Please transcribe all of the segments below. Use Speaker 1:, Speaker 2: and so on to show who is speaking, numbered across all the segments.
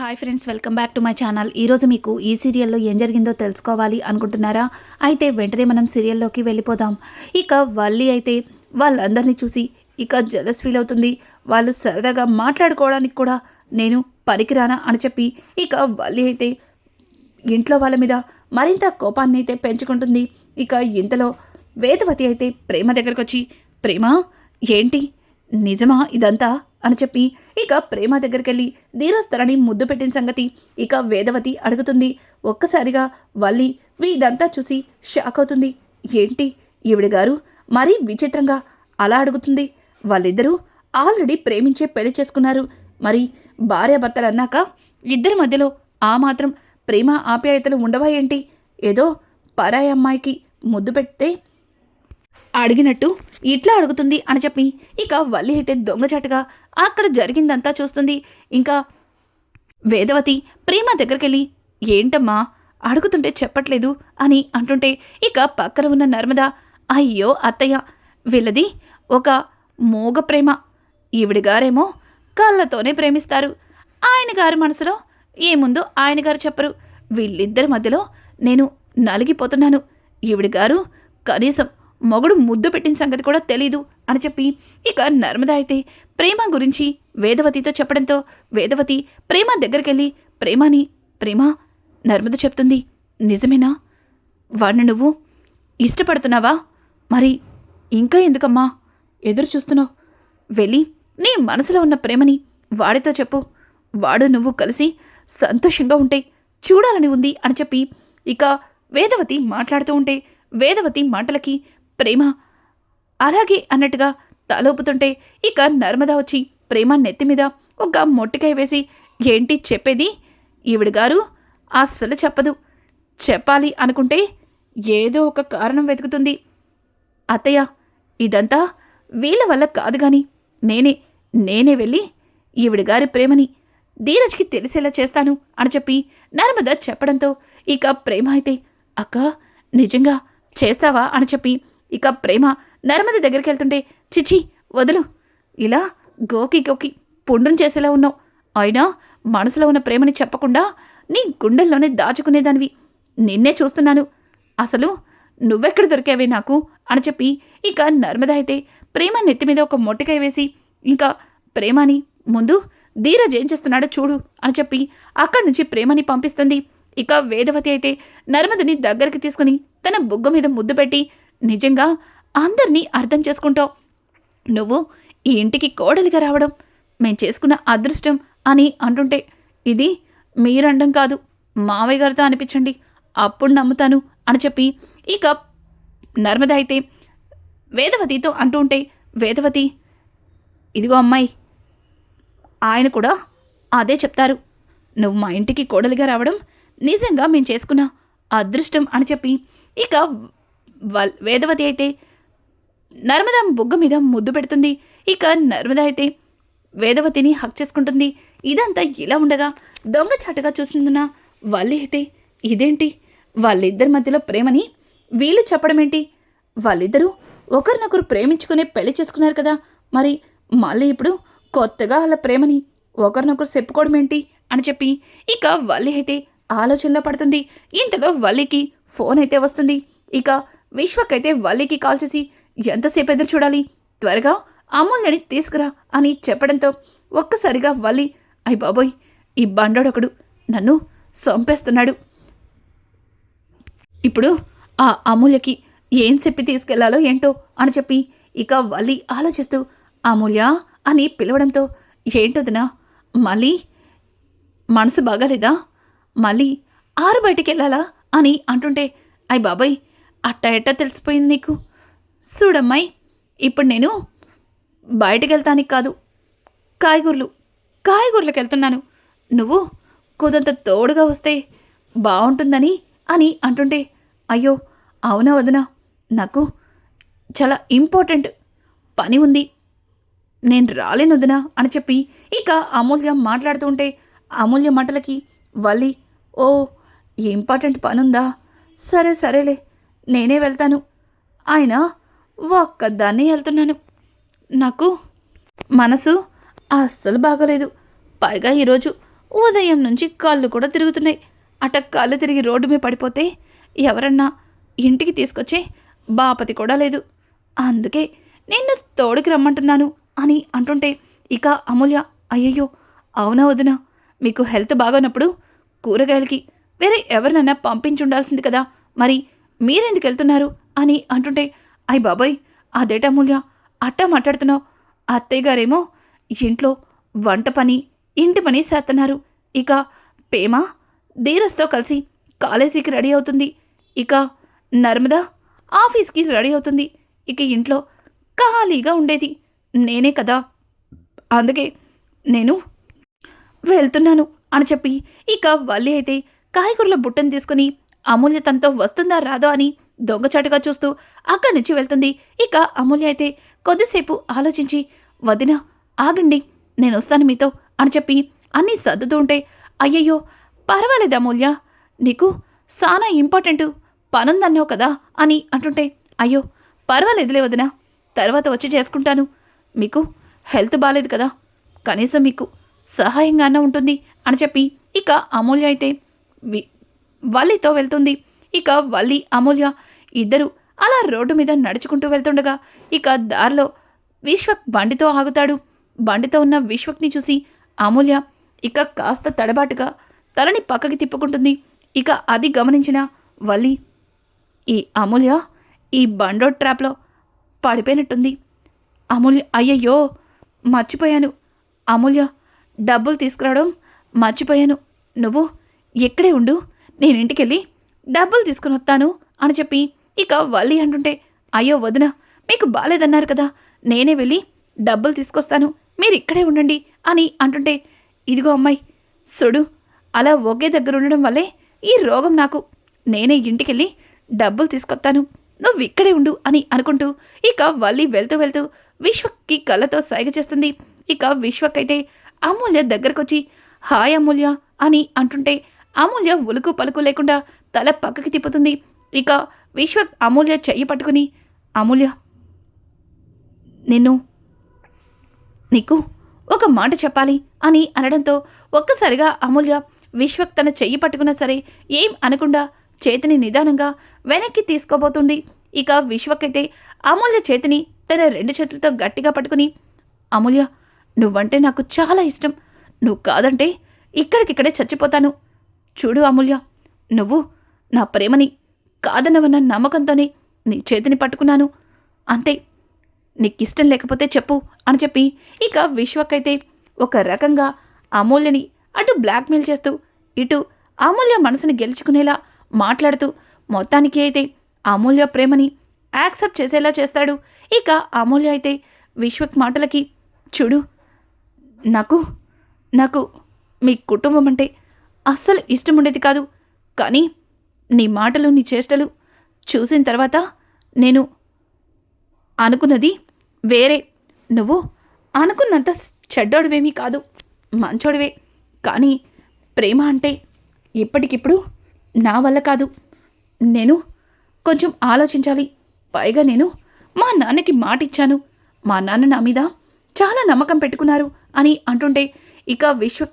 Speaker 1: Hi friends welcome back to my channel. ఈరోజు మీకు ఈ సీరియల్లో ఏం జరిగిందో తెలుసుకోవాలి అనుకుంటున్నారా? అయితే వెంటనే మనం సీరియల్లోకి వెళ్ళిపోదాం. ఇక వల్లి అయితే వాళ్ళందరినీ చూసి ఇక జలస్ ఫీల్ అవుతుంది. వాళ్ళు సరదాగా మాట్లాడుకోవడానికి కూడా నేను పనికిరానా అని చెప్పి ఇక వల్లి అయితే ఇంట్లో వాళ్ళ మీద మరింత కోపాన్ని అయితే పెంచుకుంటుంది. ఇక ఇంతలో వేదవతి అయితే ప్రేమ దగ్గరకు వచ్చి ప్రేమ ఏంటి? నిజమా ఇదంతా? అని చెప్పి ఇక ప్రేమ దగ్గరికెళ్ళి వెళ్ళి ధీరస్తరని ముద్దు పెట్టిన సంగతి ఇక వేదవతి అడుగుతుంది. ఒక్కసారిగా వల్లి ఇదంతా చూసి షాక్ అవుతుంది. ఏంటి ఈవిడ గారు మరీ విచిత్రంగా అలా అడుగుతుంది. వాళ్ళిద్దరూ ఆల్రెడీ ప్రేమించే పెళ్ళి చేసుకున్నారు. మరి భార్యాభర్తలు అన్నాక ఇద్దరి మధ్యలో ఆ మాత్రం ప్రేమ ఆప్యాయతలు ఉండవా ఏంటి? ఏదో పరాయి అమ్మాయికి ముద్దు పెడితే అడిగినట్టు ఇట్లా అడుగుతుంది అని చెప్పి ఇక వల్లి అయితే దొంగచాటుగా అక్కడ జరిగిందంతా చూస్తుంది. ఇంకా వేదవతి ప్రేమ దగ్గరికెళ్ళి ఏంటమ్మా అడుగుతుంటే చెప్పట్లేదు అని అంటుంటే ఇక పక్కన ఉన్న నర్మద అయ్యో అత్తయ్య వీళ్ళది ఒక మోగ ప్రేమ. ఈవిడి గారేమో కళ్ళతోనే ప్రేమిస్తారు. ఆయన గారి మనసులో ఏముందో ఆయన గారు చెప్పరు. వీళ్ళిద్దరి మధ్యలో నేను నలిగిపోతున్నాను. ఈవిడి గారు కనీసం మొగుడు ముద్దు పెట్టిన సంగతి కూడా తెలీదు అని చెప్పి ఇక నర్మద అయితే ప్రేమ గురించి వేదవతితో చెప్పడంతో వేదవతి ప్రేమ దగ్గరికెళ్ళి ప్రేమని ప్రేమ నర్మద చెప్తుంది. నిజమేనా? వాడిని నువ్వు ఇష్టపడుతున్నావా? మరి ఇంకా ఎందుకమ్మా? ఎదురు చూస్తున్నావు. వెళ్ళి నీ మనసులో ఉన్న ప్రేమని వాడితో చెప్పు. వాడు నువ్వు కలిసి సంతోషంగా ఉంటే చూడాలని ఉంది అని చెప్పి ఇక వేదవతి మాట్లాడుతూ ఉంటే వేదవతి మాటలకి ప్రేమ? అలాగే అన్నట్టుగా తలోపుతుంటే ఇక నర్మద వచ్చి ప్రేమ నెత్తి మీద ఒక మొట్టికాయ వేసి ఏంటి చెప్పేది? ఈవిడ గారు అస్సలు చెప్పదు. చెప్పాలి అనుకుంటే ఏదో ఒక కారణం వెతుకుతుంది. అత్తయ్య ఇదంతా వీళ్ళ వల్ల కాదు కానీ నేనే నేనే వెళ్ళి ఈవిడ గారి ప్రేమని ధీరజ్కి తెలిసేలా చేస్తాను అని చెప్పి నర్మద చెప్పడంతో ఇక ప్రేమ అయితే అక్క నిజంగా చేస్తావా? అని చెప్పి ఇక ప్రేమ నర్మద దగ్గరికి వెళ్తుంటే చిచి వదులు. ఇలా గోకి గోకి పుండును చేసేలా ఉన్నావు. అయినా మనసులో ఉన్న ప్రేమని చెప్పకుండా నీ గుండెల్లోనే దాచుకునేదానివి. నిన్నే చూస్తున్నాను. అసలు నువ్వెక్కడ దొరికావే నాకు? అని చెప్పి ఇక నర్మద అయితే ప్రేమ నెత్తి మీద ఒక మొట్టికాయ వేసి ఇంకా ప్రేమని ముందు ధీరజ్ ఏం చేస్తున్నాడో చూడు అని చెప్పి అక్కడి నుంచి ప్రేమని పంపిస్తుంది. ఇక వేదవతి అయితే నర్మదని దగ్గరికి తీసుకుని తన బుగ్గ మీద ముద్దు పెట్టి నిజంగా అందరినీ అర్థం చేసుకుంటావు. నువ్వు ఈ ఇంటికి కోడలిగా రావడం మేం చేసుకున్న అదృష్టం అని అంటుంటే ఇది మీరండం కాదు మావయ్య గారితో అనిపించండి అప్పుడు నమ్ముతాను అని చెప్పి ఇక నర్మద అయితే వేదవతితో అంటూ ఉంటే వేదవతి ఇదిగో అమ్మాయి ఆయన కూడా అదే చెప్తారు. నువ్వు మా ఇంటికి కోడలిగా రావడం నిజంగా మేము చేసుకున్న అదృష్టం అని చెప్పి ఇక వేదవతి అయితే నర్మద బుగ్గ మీద ముద్దు పెడుతుంది. ఇక నర్మద అయితే వేదవతిని హక్ చేసుకుంటుంది. ఇదంతా ఇలా ఉండగా దొంగచాటుగా చూసిందున్న వల్లి అయితే ఇదేంటి? వాళ్ళిద్దరి మధ్యలో ప్రేమని వీళ్ళు చెప్పడం ఏంటి? వాళ్ళిద్దరూ ఒకరినొకరు ప్రేమించుకునే పెళ్ళి చేసుకున్నారు కదా. మరి మళ్ళీ ఇప్పుడు కొత్తగా వాళ్ళ ప్రేమని ఒకరినొకరు చెప్పుకోవడం ఏంటి అని చెప్పి ఇక వల్లి అయితే ఆలోచనలో పడుతుంది. ఇంతలో వల్లికి ఫోన్ అయితే వస్తుంది. ఇక విశ్వకైతే వల్లికి కాల్ చేసి ఎంతసేపు ఎదురు చూడాలి? త్వరగా అమూల్యని తీసుకురా అని చెప్పడంతో ఒక్కసారిగా వల్లి అయ్ బాబోయ్ ఈ బండోడొకడు నన్ను చంపేస్తున్నాడు. ఇప్పుడు ఆ అమూల్యకి ఏం చెప్పి తీసుకెళ్ళాలో ఏంటో అని చెప్పి ఇక వల్లి ఆలోచిస్తూ అమూల్య అని పిలవడంతో ఏంటోదినా మళ్ళీ మనసు బాగాలేదా? మళ్ళీ ఆరు బయటికి వెళ్ళాలా అని అంటుంటే అయ్ బాబాయ్ అట్ట ఎట్ట తెలిసిపోయింది నీకు? చూడమ్మాయి ఇప్పుడు నేను బయటకు వెళ్తానికి కాదు. కాయగూరలు కాయగూరలకు వెళ్తున్నాను నువ్వు కుదంత తోడుగా వస్తే బాగుంటుందని అని అంటుంటే అయ్యో అవునా వదినా? నాకు చాలా ఇంపార్టెంట్ పని ఉంది. నేను రాలేను వదినా అని చెప్పి ఇక అమూల్య మాట్లాడుతుంటే అమూల్య మాటలకి వల్లి ఓ ఇంపార్టెంట్ పని ఉందా సరే సరేలే. నేనే వెళ్తాను. ఆయన ఒక్కదాన్నే వెళ్తున్నాను. నాకు మనసు అస్సలు బాగోలేదు. పైగా ఈరోజు ఉదయం నుంచి కాళ్ళు కూడా తిరుగుతున్నాయి. అట కాళ్ళు తిరిగి రోడ్డు మీద పడిపోతే ఎవరన్నా ఇంటికి తీసుకొచ్చే బాపతి కూడా లేదు. అందుకే నిన్ను తోడుకి రమ్మంటున్నాను అని అంటుంటే ఇక అమూల్య అయ్యయ్యో అవునా వదినా? మీకు హెల్త్ బాగోనప్పుడు కూరగాయలకి వేరే ఎవరినైనా పంపించుండాల్సింది కదా మరి? మీరెందుకు వెళ్తున్నారు? అని అంటుంటే అయ్ బాబాయ్ అదేటమూల్య అట్టా మాట్లాడుతున్నావు. అత్తయ్య గారేమో ఇంట్లో వంట పని ఇంటి పని చేస్తున్నారు ఇక పేమ ధీరస్తో కలిసి కాలేజీకి రెడీ అవుతుంది. ఇక నర్మదా ఆఫీస్కి రెడీ అవుతుంది. ఇక ఇంట్లో ఖాళీగా ఉండేది నేనే కదా. అందుకే నేను వెళ్తున్నాను అని చెప్పి ఇక వల్లి అయితే కాయగూరల బుట్టను తీసుకుని అమూల్య తనతో వస్తుందా రాదో అని దొంగచాటుగా చూస్తూ అక్కడి నుంచి వెళ్తుంది. ఇక అమూల్య అయితే కొద్దిసేపు ఆలోచించి వదిన ఆగండి నేను వస్తాను మీతో అని చెప్పి అన్నీ సర్దుతూ ఉంటే అయ్యయ్యో పర్వాలేదు అమూల్య నీకు సానా ఇంపార్టెంట్ పనుందన్నావు కదా అని అంటుంటే అయ్యో పర్వాలేదులే వదిన తర్వాత వచ్చి చేసుకుంటాను. మీకు హెల్త్ బాగాలేదు కదా కనీసం మీకు సహాయంగానే ఉంటుంది అని చెప్పి ఇక అమూల్య అయితే వి- వల్లితో వెళ్తుంది. ఇక వల్లి అమూల్య ఇద్దరు అలా రోడ్డు మీద నడుచుకుంటూ వెళ్తుండగా ఇక దారిలో విశ్వక్ బండితో ఆగుతాడు. బండితో ఉన్న విశ్వక్ని చూసి అమూల్య ఇక కాస్త తడబాటుగా తలని పక్కకి తిప్పుకుంటుంది. ఇక అది గమనించిన వల్లి ఈ అమూల్య ఈ బండో ట్రాప్లో పడిపోయినట్టుంది. అమూల్య అయ్యయ్యో మర్చిపోయాను. అమూల్య డబ్బులు తీసుకురావడం మర్చిపోయాను. నువ్వు ఎక్కడే ఉండు. నేను ఇంటికెళ్ళి డబ్బులు తీసుకుని వస్తాను అని చెప్పి ఇక వల్లి అంటుంటే అయ్యో వదిన మీకు బాలేదన్నారు కదా నేనే వెళ్ళి డబ్బులు తీసుకొస్తాను మీరు ఇక్కడే ఉండండి అని అంటుంటే ఇదిగో అమ్మాయి సుడు అలా ఒకే దగ్గర ఉండడం వల్లే ఈ రోగం నాకు. నేనే ఇంటికెళ్ళి డబ్బులు తీసుకొస్తాను నువ్వు ఇక్కడే ఉండు అని అనుకుంటూ ఇక వల్లి వెళ్తూ వెళ్తూ విశ్వక్కి కళ్ళతో సైగ చేస్తుంది. ఇక విశ్వక్ అయితే అమూల్య దగ్గరకొచ్చి హాయ్ అమూల్య అని అంటుంటే అమూల్య ఉలుకు పలుకు లేకుండా తల పక్కకి తిప్పుతుంది. ఇక విశ్వక్ అమూల్య చెయ్యి పట్టుకుని అమూల్య నిన్ను నీకు ఒక మాట చెప్పాలి అని అనడంతో ఒక్కసారిగా అమూల్య విశ్వక్ తన చెయ్యి పట్టుకున్నా సరే ఏం అనకుండా చేతిని నిదానంగా వెనక్కి తీసుకోబోతుంది. ఇక విశ్వక్ అయితే అమూల్య చేతిని తన రెండు చేతులతో గట్టిగా పట్టుకుని అమూల్య నువ్వంటే నాకు చాలా ఇష్టం. నువ్వు కాదంటే ఇక్కడికిక్కడే చచ్చిపోతాను. చూడు అమూల్య నువ్వు నా ప్రేమని కాదనవన్న నమ్మకంతోనే నీ చేతిని పట్టుకున్నాను. అంతే నీకిష్టం లేకపోతే చెప్పు అని చెప్పి ఇక విశ్వకైతే ఒక రకంగా అమూల్యని అటు బ్లాక్మెయిల్ చేస్తూ ఇటు అమూల్య మనసుని గెలుచుకునేలా మాట్లాడుతూ మొత్తానికి అయితే అమూల్య ప్రేమని యాక్సెప్ట్ చేసేలా చేస్తాడు. ఇక అమూల్య అయితే విశ్వక్ మాటలకి చూడు నాకు నాకు మీ కుటుంబం అంటే అస్సలు ఇష్టం ఉండేది కాదు. కానీ నీ మాటలు నీ చేష్టలు చూసిన తర్వాత నేను అనుకున్నది వేరే. నువ్వు అనుకున్నంత చెడ్డోడివేమీ కాదు మంచోడివే. కానీ ప్రేమ అంటే ఇప్పటికిప్పుడు నా వల్ల కాదు. నేను కొంచెం ఆలోచించాలి. పైగా నేను మా నాన్నకి మాట ఇచ్చాను మా నాన్న నా మీద చాలా నమ్మకం పెట్టుకున్నారు అని అంటుంటే ఇక విశ్వ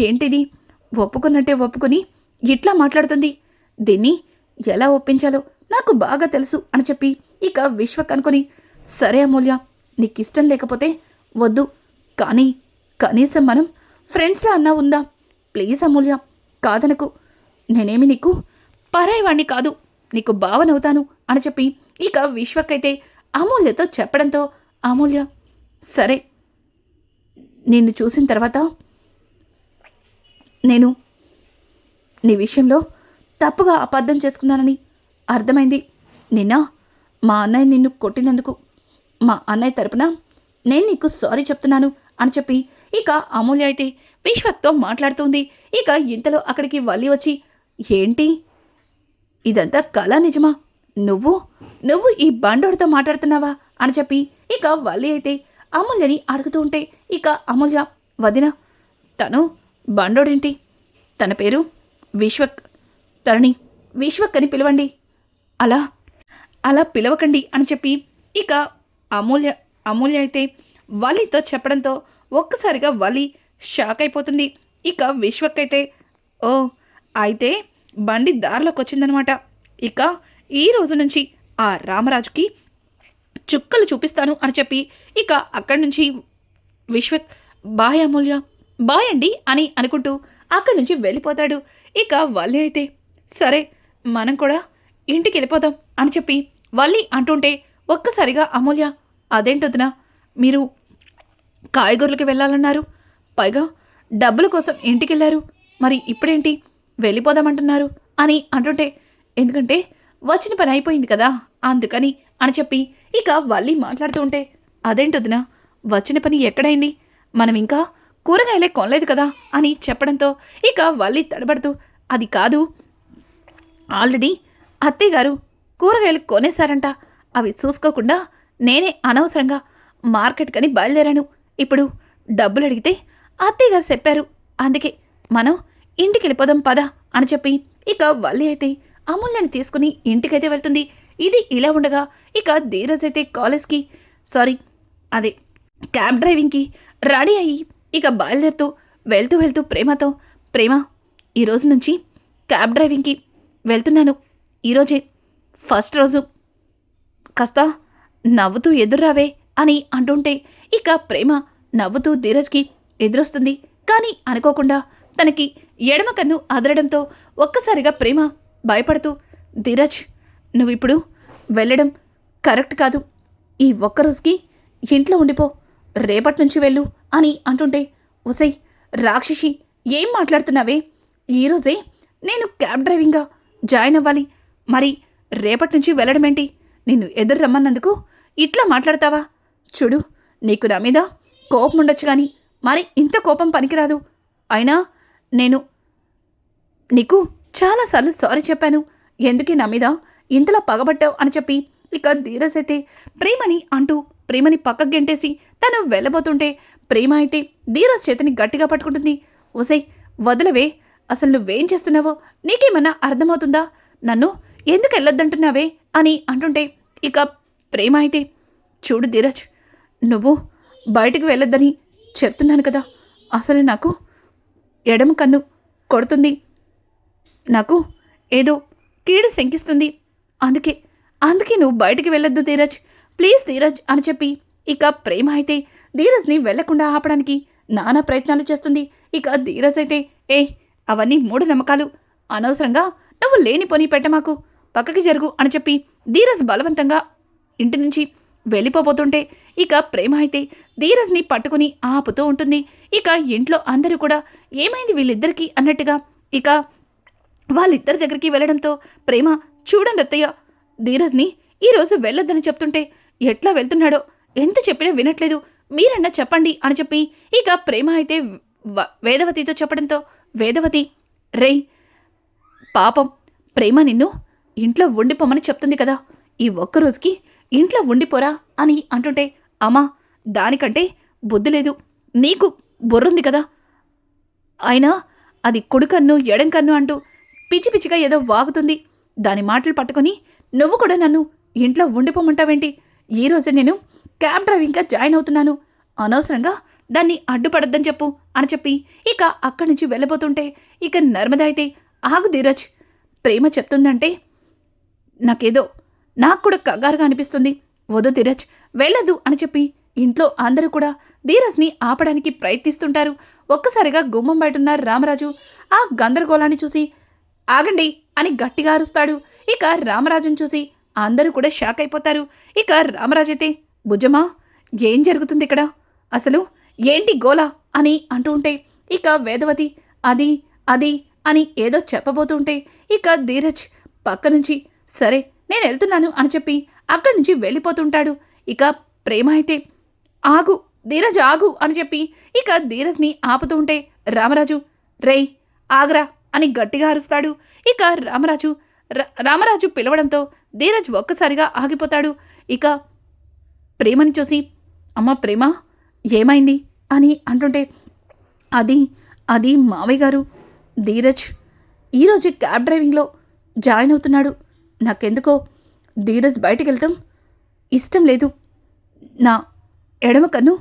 Speaker 1: ఏంటిది? ఒప్పుకున్నట్టే ఒప్పుకొని ఇట్లా మాట్లాడుతుంది. దీన్ని ఎలా ఒప్పించాలో నాకు బాగా తెలుసు అని చెప్పి ఇక విశ్వ కనుకొని సరే అమూల్య నీకు ఇష్టం లేకపోతే వద్దు. కానీ కనీసం మనం ఫ్రెండ్స్లా అన్నా ఉందా? ప్లీజ్ అమూల్య కాదనకు. నేనేమి నీకు పరాయవాణ్ణి కాదు. నీకు భావనవుతాను అని చెప్పి ఇక విశ్వకైతే అమూల్యతో చెప్పడంతో అమూల్య సరే. నిన్ను చూసిన తర్వాత నేను. నీ విషయంలో తప్పుగా అబద్ధం చేసుకున్నానని అర్థమైంది. నిన్న మా అన్నయ్య నిన్ను కొట్టినందుకు మా అన్నయ్య తరపున నేను నీకు సారీ చెప్తున్నాను అని చెప్పి ఇక అమూల్య అయితే విశ్వక్తో మాట్లాడుతుంది. ఇక ఇంతలో అక్కడికి వల్లి వచ్చి ఏంటి? ఇదంతా కళ నిజమా? నువ్వు నువ్వు ఈ బండోడితో మాట్లాడుతున్నావా? అని చెప్పి ఇక వల్లి అయితే అమూల్యని అడుగుతూ ఉంటే ఇక అమూల్య వదిన తను బండోడేంటి? తన పేరు విశ్వక్. తరణి విశ్వక్ అని పిలవండి. అలా అలా పిలవకండి అని చెప్పి ఇక అమూల్య అమూల్య అయితే వలితో చెప్పడంతో ఒక్కసారిగా వలి షాక్ అయిపోతుంది. ఇక విశ్వక్ అయితే ఓ అయితే బండి దారిలోకి వచ్చిందనమాట. ఇక ఈ రోజు నుంచి ఆ రామరాజుకి చుక్కలు చూపిస్తాను అని చెప్పి ఇక అక్కడి నుంచి విశ్వ బాయ్ అమూల్య బాయ్ అండి అని అనుకుంటూ అక్కడి నుంచి వెళ్ళిపోతాడు. ఇక వల్లి అయితే సరే మనం కూడా ఇంటికి వెళ్ళిపోదాం అని చెప్పి వల్లి అంటుంటే ఒక్కసారిగా అమూల్య అదేంటొద్దునా మీరు కాయగూరలకి వెళ్ళాలన్నారు. పైగా డబ్బుల కోసం ఇంటికి వెళ్ళారు. మరి ఇప్పుడేంటి? వెళ్ళిపోదామంటున్నారు అని అంటుంటే ఎందుకంటే వచ్చిన పని అయిపోయింది కదా అందుకని అని చెప్పి ఇక వల్లి మాట్లాడుతూ ఉంటే అదేంటొద్దునా వచ్చిన పని ఎక్కడైంది? మనం ఇంకా కూరగాయలే కొనలేదు కదా అని చెప్పడంతో ఇక వల్లి తడబడుతూ అది కాదు. ఆల్రెడీ అత్తయ్య గారు కూరగాయలు కొనేశారంట. అవి చూసుకోకుండా నేనే అనవసరంగా మార్కెట్కని బయలుదేరాను. ఇప్పుడు డబ్బులు అడిగితే అత్తయ్య గారు చెప్పారు. అందుకే మనం ఇంటికి వెళ్ళిపోదాం పద అని చెప్పి ఇక వల్లి అయితే అమూల్యని తీసుకుని ఇంటికైతే వెళ్తుంది. ఇది ఇలా ఉండగా ఇక ధీరజ్ అయితే కాలేజ్కి సారీ అదే క్యాబ్ డ్రైవింగ్కి రెడీ అయ్యి ఇక బయలుదేరుతూ వెళ్తూ వెళ్తూ ప్రేమతో ప్రేమ ఈరోజు నుంచి క్యాబ్ డ్రైవింగ్కి వెళ్తున్నాను. ఈరోజే ఫస్ట్ రోజు. కాస్త నవ్వుతూ ఎదుర్రావే అని అంటుంటే ఇక ప్రేమ నవ్వుతూ ధీరజ్కి ఎదురొస్తుంది. కానీ అనుకోకుండా తనకి ఎడమ కన్ను అదరడంతో ఒక్కసారిగా ప్రేమ భయపడుతూ ధీరజ్ నువ్విప్పుడు వెళ్ళడం కరెక్ట్ కాదు. ఈ ఒక్క రోజుకి ఇంట్లో ఉండిపో. రేపటి నుంచి వెళ్ళు. అని అంటుంటే ఉసై రాక్షసి ఏం మాట్లాడుతున్నావే? ఈరోజే నేను క్యాబ్ డ్రైవింగ్గా జాయిన్ అవ్వాలి. మరి రేపటి నుంచి వెళ్ళడమేంటి నిన్ను ఎదురు రమ్మన్నందుకు ఇట్లా మాట్లాడతావా? చూడు నీకు నా మీద కోపం ఉండొచ్చు కానీ మరి ఇంత కోపం పనికిరాదు. అయినా నేను నీకు చాలాసార్లు సారీ చెప్పాను. ఎందుకే నా మీద ఇంతలా పగబట్టావు? అని చెప్పి ఇక ధీరస్ అయితే ప్రేమని అంటూ ప్రేమని పక్కకు గెంటేసి తను వెళ్ళబోతుంటే ప్రేమ అయితే ధీరజ్ చేతిని గట్టిగా పట్టుకుంటుంది. ఒసై వదలవే. అసలు నువ్వేం చేస్తున్నావో? నీకేమన్నా అర్థమవుతుందా? నన్ను ఎందుకు వెళ్ళొద్దంటున్నావే? అని అంటుంటే ఇక ప్రేమ అయితే చూడు ధీరజ్ నువ్వు బయటకు వెళ్ళొద్దని చెప్తున్నాను కదా. అసలు నాకు ఎడమ కన్ను కొడుతుంది. నాకు ఏదో కీడు శంకిస్తుంది. అందుకే అందుకే నువ్వు బయటికి వెళ్ళొద్దు ధీరజ్. ప్లీజ్ ధీరజ్ అని చెప్పి ఇక ప్రేమ అయితే ధీరజ్ని వెళ్ళకుండా ఆపడానికి నానా ప్రయత్నాలు చేస్తుంది. ఇక ధీరజ్ అయితే ఏ అవన్నీ మూఢ నమ్మకాలు. అనవసరంగా నువ్వు లేని లేనిపోని పెట్టమాకు పక్కకి జరుగు అని చెప్పి ధీరజ్ బలవంతంగా ఇంటి నుంచి వెళ్ళిపోబోతుంటే ఇక ప్రేమ అయితే ధీరజ్ని పట్టుకుని ఆపుతూ ఉంటుంది. ఇక ఇంట్లో అందరూ కూడా ఏమైంది వీళ్ళిద్దరికీ? అన్నట్టుగా ఇక వాళ్ళిద్దరి దగ్గరికి వెళ్ళడంతో ప్రేమ చూడండి అత్తయ్య ధీరజ్ని ఈరోజు వెళ్ళొద్దని చెప్తుంటే ఎట్లా వెళ్తున్నాడో? ఎంత చెప్పినా వినట్లేదు. మీరన్నా చెప్పండి అని చెప్పి ఇక ప్రేమ అయితే వేదవతితో చెప్పడంతో వేదవతి రేయ్ పాపం ప్రేమ నిన్ను ఇంట్లో ఉండిపోమని చెప్తుంది కదా. ఈ ఒక్క రోజుకి ఇంట్లో ఉండిపోరా అని అంటుంటే అమ్మా దానికంటే బుద్ధి లేదు. నీకు బుర్రుంది కదా. అయినా అది కుడుకన్ను ఎడంకన్ను అంటూ పిచ్చి పిచ్చిగా ఏదో వాగుతుంది. దాని మాటలు పట్టుకొని నువ్వు కూడా నన్ను ఇంట్లో ఉండిపోమంటావేంటి ఈరోజు నేను క్యాబ్ డ్రైవింగ్గా జాయిన్ అవుతున్నాను. అనవసరంగా దాన్ని అడ్డుపడద్దని చెప్పు అని చెప్పి ఇక అక్కడి నుంచి వెళ్ళబోతుంటే ఇక నర్మద అయితే ఆగు ధీరజ్ ప్రేమ చెప్తుందంటే నాకేదో నాకు కూడా కగ్గారుగా అనిపిస్తుంది. వదు ధీరజ్ వెళ్ళదు అని చెప్పి ఇంట్లో అందరూ కూడా ధీరజ్ని ఆపడానికి ప్రయత్నిస్తుంటారు. ఒక్కసారిగా గుమ్మం బయట ఉన్నారు రామరాజు ఆ గందరగోళాన్ని చూసి ఆగండి అని గట్టిగా అరుస్తాడు. ఇక రామరాజును చూసి అందరూ కూడా షాక్ అయిపోతారు. ఇక రామరాజు అయితే భుజమా ఏం జరుగుతుంది ఇక్కడ? అసలు ఏంటి గోలా? అని అంటూ ఉంటే ఇక వేదవతి అది అది అని ఏదో చెప్పబోతుంటే ఇక ధీరజ్ పక్క నుంచి సరే నేను వెళ్తున్నాను అని చెప్పి అక్కడి నుంచి వెళ్ళిపోతుంటాడు ఇక ప్రేమ అయితే ఆగు ధీరజ్ ఆగు అని చెప్పి ఇక ధీరజ్ని ఆపుతూ ఉంటే రామరాజు రేయ్ ఆగ్రా అని గట్టిగా అరుస్తాడు. ఇక రామరాజు రామరాజు పిలవడంతో ధీరజ్ ఒక్కసారిగా ఆగిపోతాడు. ఇక ప్రేమని చూసి అమ్మ ప్రేమ ఏమైంది? అని అంటుంటే అది అది మావయ్య గారు. ధీరజ్ ఈరోజు క్యాబ్ డ్రైవింగ్లో జాయిన్ అవుతున్నాడు. నాకెందుకో ధీరజ్ బయటికి వెళ్ళటం ఇష్టం లేదు. నా ఎడమ కన్ను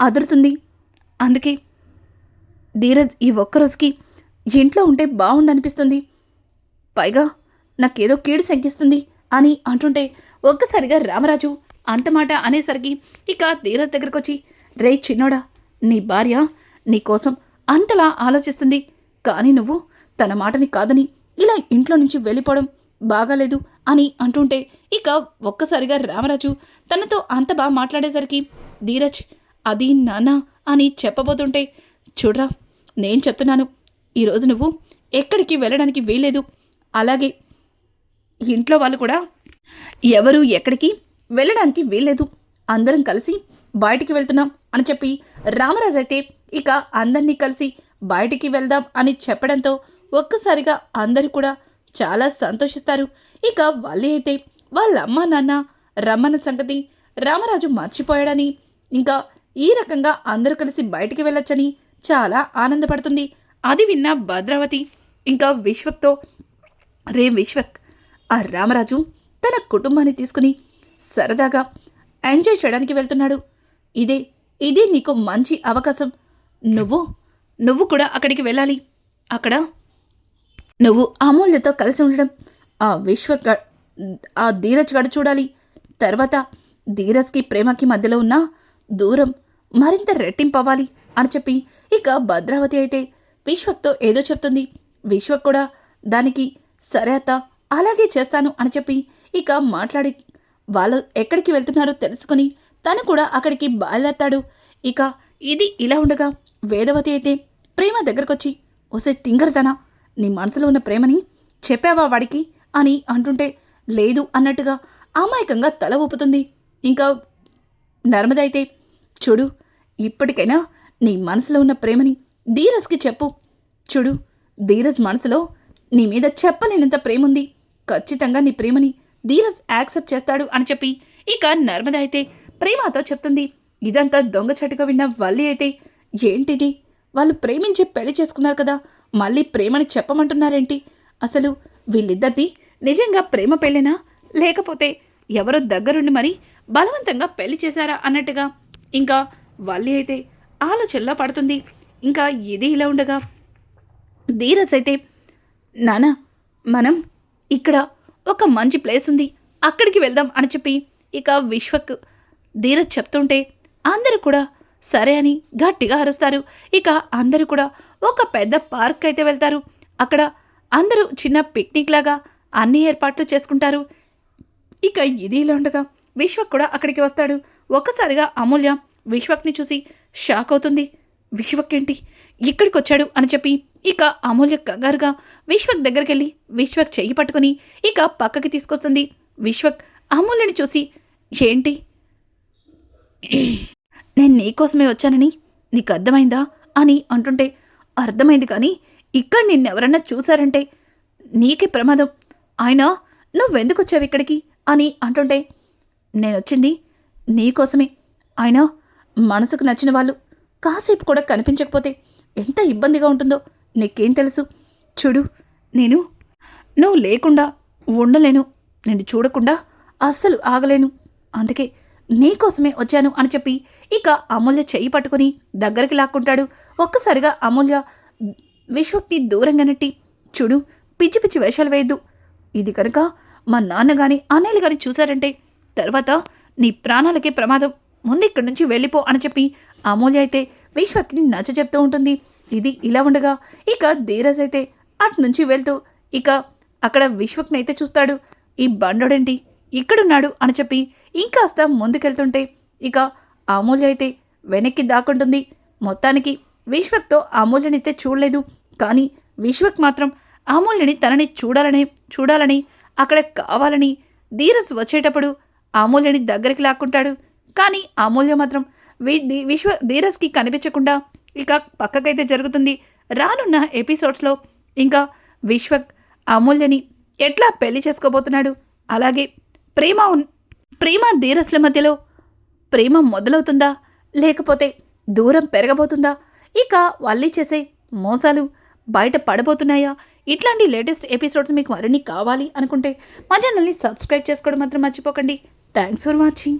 Speaker 1: అదురుతుంది. అందుకే ధీరజ్ ఈ ఒక్కరోజుకి ఇంట్లో ఉంటే బాగుండనిపిస్తుంది. పైగా నాకేదో కీడు శంకిస్తుంది. అని అంటుంటే ఒక్కసారిగా రామరాజు అంతమాట అనేసరికి ఇక ధీరజ్ దగ్గరకు వచ్చి రే చిన్నోడా నీ భార్య నీ కోసం అంతలా ఆలోచిస్తుంది. కానీ నువ్వు తన మాటని కాదని ఇలా ఇంట్లో నుంచి వెళ్ళిపోవడం బాగాలేదు అని అంటుంటే ఇక ఒక్కసారిగా రామరాజు తనతో అంత బాగా మాట్లాడేసరికి ధీరజ్ అది నాన్న అని చెప్పబోతుంటే చూడరా నేను చెప్తున్నాను. ఈరోజు నువ్వు ఎక్కడికి వెళ్ళడానికి వీల్లేదు. అలాగే ఇంట్లో వాళ్ళు కూడా ఎవరు ఎక్కడికి వెళ్ళడానికి వీల్లేదు. అందరం కలిసి బయటికి వెళ్తున్నాం అని చెప్పి రామరాజు అయితే ఇక అందరినీ కలిసి బయటికి వెళ్దాం అని చెప్పడంతో ఒక్కసారిగా అందరూ కూడా చాలా సంతోషిస్తారు. ఇక వాళ్ళే అయితే వాళ్ళ అమ్మ నాన్న రమ్మన్న సంగతి రామరాజు మర్చిపోయాడని ఇంకా ఈ రకంగా అందరూ కలిసి బయటికి వెళ్ళొచ్చని చాలా ఆనందపడుతుంది. అది విన్న భద్రావతి ఇంకా విశ్వక్తో రే విశ్వక్ ఆ రామరాజు తన కుటుంబాన్ని తీసుకుని సరదాగా ఎంజాయ్ చేయడానికి వెళ్తున్నాడు. ఇదే ఇదే నీకు మంచి అవకాశం. నువ్వు నువ్వు కూడా అక్కడికి వెళ్ళాలి. అక్కడ నువ్వు అమూల్యతో కలిసి ఉండడం ఆ విశ్వ గ- ఆ ధీరజ్ గడు చూడాలి. తర్వాత ధీరజ్కి ప్రేమకి మధ్యలో ఉన్న దూరం మరింత రెట్టింపవ్వాలి అని చెప్పి ఇక భద్రావతి అయితే విశ్వక్తో ఏదో చెప్తుంది. విశ్వక్ కూడా దానికి సరే అత్త అలాగే చేస్తాను అని చెప్పి ఇక మాట్లాడి వాళ్ళు ఎక్కడికి వెళ్తున్నారో తెలుసుకుని తను కూడా అక్కడికి బయలుదేరతాడు. ఇక ఇది ఇలా ఉండగా వేదవతి అయితే ప్రేమ దగ్గరకొచ్చి ఒసే తింగరదనా? నీ మనసులో ఉన్న ప్రేమని చెప్పావా వాడికి? అని అంటుంటే లేదు అన్నట్టుగా అమాయకంగా తల ఊపుతుంది. ఇంకా నర్మద అయితే చూడు ఇప్పటికైనా నీ మనసులో ఉన్న ప్రేమని ధీరజ్కి చెప్పు. చూడు ధీరజ్ మనసులో నీ మీద చెప్పలేనంత ప్రేమ ఉంది ఖచ్చితంగా నీ ప్రేమని ధీరజ్ యాక్సెప్ట్ చేస్తాడు అని చెప్పి ఇక నర్మద అయితే ప్రేమతో చెప్తుంది. ఇదంతా దొంగచాటుగా విన్న వల్లి అయితే ఏంటిది? వాళ్ళు ప్రేమించి పెళ్ళి చేసుకున్నారు కదా మళ్ళీ ప్రేమని చెప్పమంటున్నారేంటి? అసలు వీళ్ళిద్దరిది నిజంగా ప్రేమ పెళ్ళేనా? లేకపోతే ఎవరో దగ్గరుండి మరి బలవంతంగా పెళ్ళి చేశారా? అన్నట్టుగా ఇంకా వల్లి అయితే ఆలోచనలో పడుతుంది. ఇంకా ఇది ఇలా ఉండగా ధీరస్ అయితే నానా మనం ఇక్కడ ఒక మంచి ప్లేస్ ఉంది. అక్కడికి వెళ్దాం అని చెప్పి ఇక విశ్వక్ ధీరజ్ చెప్తుంటే అందరూ కూడా సరే అని గట్టిగా అరుస్తారు. ఇక అందరూ కూడా ఒక పెద్ద పార్క్ అయితే వెళ్తారు. అక్కడ అందరూ చిన్న పిక్నిక్ లాగా అన్ని ఏర్పాట్లు చేసుకుంటారు. ఇక ఇది ఇలా ఉండగా విశ్వక్ కూడా అక్కడికి వస్తాడు. ఒక్కసారిగా అమూల్య విశ్వక్ని చూసి షాక్ అవుతుంది. విశ్వక్ ఏంటి? ఇక్కడికి వచ్చాడు అని చెప్పి ఇక అమూల్య కంగారుగా విశ్వక్ దగ్గరికి వెళ్ళి విశ్వక్ చెయ్యి పట్టుకుని ఇక పక్కకి తీసుకొస్తుంది. విశ్వక్ అమూల్యని చూసి ఏంటి? నేను నీకోసమే వచ్చానని? నీకు అర్థమైందా? అని అంటుంటే అర్థమైంది కానీ ఇక్కడ నిన్నెవరన్నా చూశారంటే నీకే ప్రమాదం. ఆయన నువ్వెందుకు వచ్చావు ఇక్కడికి? అని అంటుంటే నేను వచ్చింది నీకోసమే ఆయన మనసుకు నచ్చిన వాళ్ళు కాసేపు కూడా కనిపించకపోతే ఎంత ఇబ్బందిగా ఉంటుందో నీకేం తెలుసు? చూడు నేను నువ్వు లేకుండా ఉండలేను. నేను చూడకుండా అస్సలు ఆగలేను. అందుకే నీకోసమే వచ్చాను అని చెప్పి ఇక అమూల్య చెయ్యి పట్టుకుని దగ్గరికి లాక్కుంటాడు. ఒక్కసారిగా అమూల్య విశ్వక్తి దూరంగా నెట్టి చూడు పిచ్చి పిచ్చి వేషాలు వేయద్దు. ఇది కనుక మా నాన్న గాని అన్నయ్యలు గాని చూశారంటే తర్వాత నీ ప్రాణాలకే ప్రమాదం. ముందు ఇక్కడి నుంచి వెళ్ళిపో అని చెప్పి అమూల్య అయితే విశ్వక్ని నచ్చ చెప్తూ ఉంటుంది. ఇది ఇలా ఉండగా ఇక ధీరజ్ అయితే అటు నుంచి వెళ్తూ ఇక అక్కడ విశ్వక్ని అయితే చూస్తాడు. ఈ బండోడేంటి? ఇక్కడున్నాడు అని చెప్పి ఇంకాస్త ముందుకెళ్తుంటే ఇక అమూల్య అయితే వెనక్కి దాక్కుంటుంది. మొత్తానికి విశ్వక్తో అమూల్యనైతే చూడలేదు. కానీ విశ్వక్ మాత్రం అమూల్యని తనని చూడాలని చూడాలని అక్కడ కావాలని ధీరజ్ వచ్చేటప్పుడు అమూల్యని దగ్గరికి లాక్కుంటాడు. కానీ అమూల్య మాత్రం విశ్వ ధీరజ్కి కనిపించకుండా ఇక పక్కకైతే జరుగుతుంది. రానున్న ఎపిసోడ్స్లో ఇంకా విశ్వక్ అమూల్యని ఎట్లా పెళ్ళి చేసుకోబోతున్నాడు? అలాగే ప్రేమ ప్రేమ ధీరస్ల మధ్యలో ప్రేమ మొదలవుతుందా? లేకపోతే దూరం పెరగబోతుందా? ఇక వాళ్ళు చేసే మోసాలు బయట పడబోతున్నాయా? ఇట్లాంటి లేటెస్ట్ ఎపిసోడ్స్ మీకు మరిన్ని కావాలి అనుకుంటే మా ఛానల్ని సబ్స్క్రైబ్ చేసుకోవడం మాత్రం మర్చిపోకండి. Thanks for watching.